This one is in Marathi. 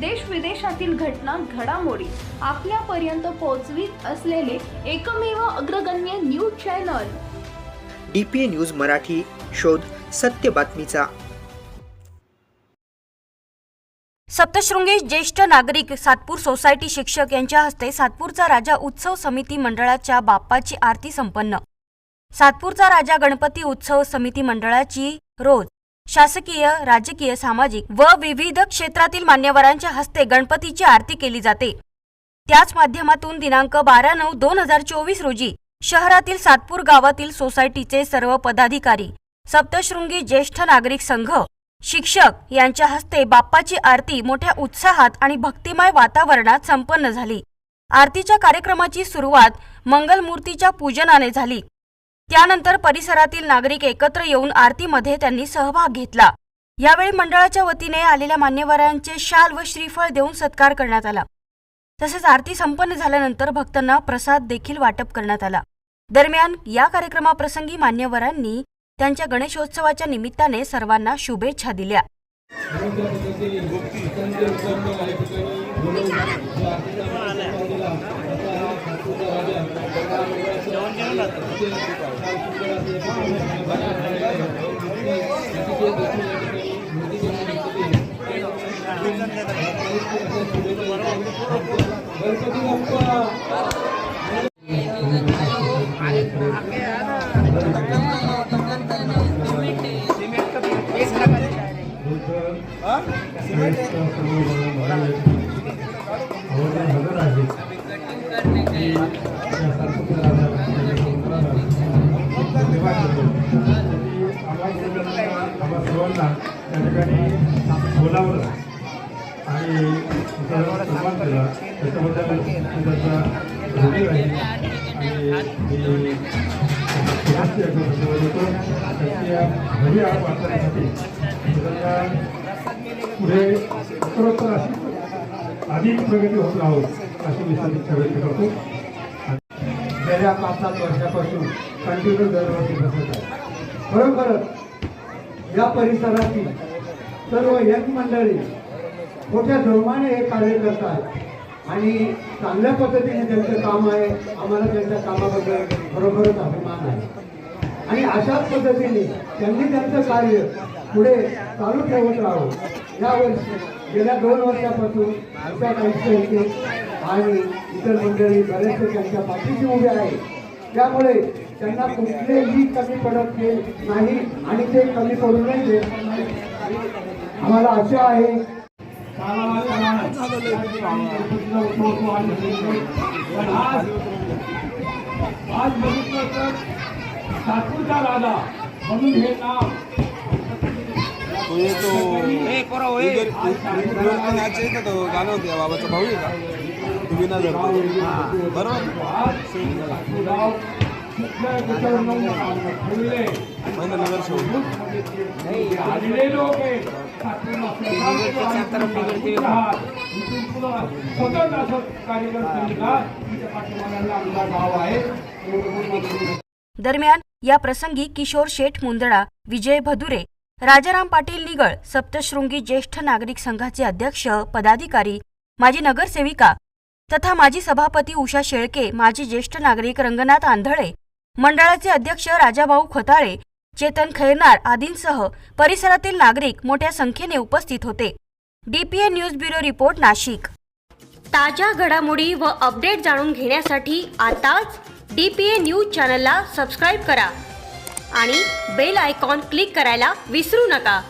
देश विदेशातील घटना घडामोडी आपल्यापर्यंत पोहोचवीत असलेले एकमेव अग्रगण्य news channel. D P A news Marathi शोध सत्य बातमीचा. सप्तशृंगी ज्येष्ठ नागरिक सातपूर सोसायटी शिक्षक यांच्या हस्ते सातपूरचा राजा उत्सव समिती मंडळाच्या बाप्पाची आरती संपन्न. सातपूरचा राजा गणपती उत्सव समिती मंडळाची रोज शासकीय राजकीय सामाजिक व विविध क्षेत्रातील मान्यवरांच्या हस्ते गणपतीची आरती केली जाते. त्याच माध्यमातून दिनांक बारा नऊ दोन हजार चोवीस रोजी शहरातील सातपूर गावातील सोसायटीचे सर्व पदाधिकारी सप्तशृंगी ज्येष्ठ नागरिक संघ शिक्षक यांच्या हस्ते बाप्पाची आरती मोठ्या उत्साहात आणि भक्तिमय वातावरणात संपन्न झाली. आरतीच्या कार्यक्रमाची सुरुवात मंगलमूर्तीच्या पूजनाने झाली. त्यानंतर परिसरातील नागरिक एकत्र येऊन आरतीमध्ये त्यांनी सहभाग घेतला. यावेळी मंडळाच्या वतीने आलेल्या मान्यवरांचे शाल व श्रीफळ देऊन सत्कार करण्यात आला. तसेच आरती संपन्न झाल्यानंतर भक्तांना प्रसाद देखील वाटप करण्यात आला. दरम्यान या कार्यक्रमाप्रसंगी मान्यवरांनी त्यांच्या गणेशोत्सवाच्या निमित्ताने सर्वांना शुभेच्छा दिल्या. सर्वांना त्या ठिकाणी बोलावलं. आणि सन्मान केला. त्याच्याबद्दल त्याचा ऋणी आहे. आणि मी शुभांची अग्रसर घरी आ वाचण्यासाठी त्यांना पुढे उत्तरोत्तर अशी अधिक प्रगती होत राहो अशी मी सदिच्छा व्यक्त करतो. गेल्या पाच सात वर्षापासून कंटिन्यू दरवर्षी बसत आहे. खरोखरच या परिसरातील सर्व यंग मंडळी मोठ्या जोमाने हे कार्य करतात आणि चांगल्या पद्धतीने त्यांचं काम आहे आम्हाला त्यांच्या कामाबद्दल खरोखरच अभिमान आहे. आणि अशाच पद्धतीने त्यांनी त्यांचं कार्य पुढे चालू ठेवत राहावं यावर्षी गेल्या दोन वर्षापासून आमच्या काही आणि इतर मंडळी बरेचसे त्यांच्या पाठीशी उभे आहे त्यामुळे त्यांना कुठलेही कमी पडत नाही आणि ते कमी पडू नाही देत आम्हाला आशा आहे. आज आज बघितलं तर सातपूरचा राजा म्हणून हे नाव गाणं बाबाचा भाऊ आहे का तू विना जर बरोबर आलेले लोक असं आमचा आहे दरम्यान या प्रसंगी किशोर शेठ मुंदडा विजय भदुरे राजाराम पाटील निगळ सप्तशृंगी ज्येष्ठ नागरिक संघाचे अध्यक्ष पदाधिकारी माजी नगरसेविका तथा माजी सभापती उषा शेळके माजी ज्येष्ठ नागरिक रंगनाथ आंधळे मंडळाचे अध्यक्ष राजाभाऊ खोताळे चेतन खैरनार आदींसह परिसरातील नागरिक मोठ्या संख्येने उपस्थित होते. DPA news bureau report Nashik. ताज्या घडामोडी व अपडेट जाणून घेण्यासाठी आताच डीपीए न्यूज चॅनलला सबस्क्राईब करा आणि बेल आयकॉन क्लिक करायला विसरू नका.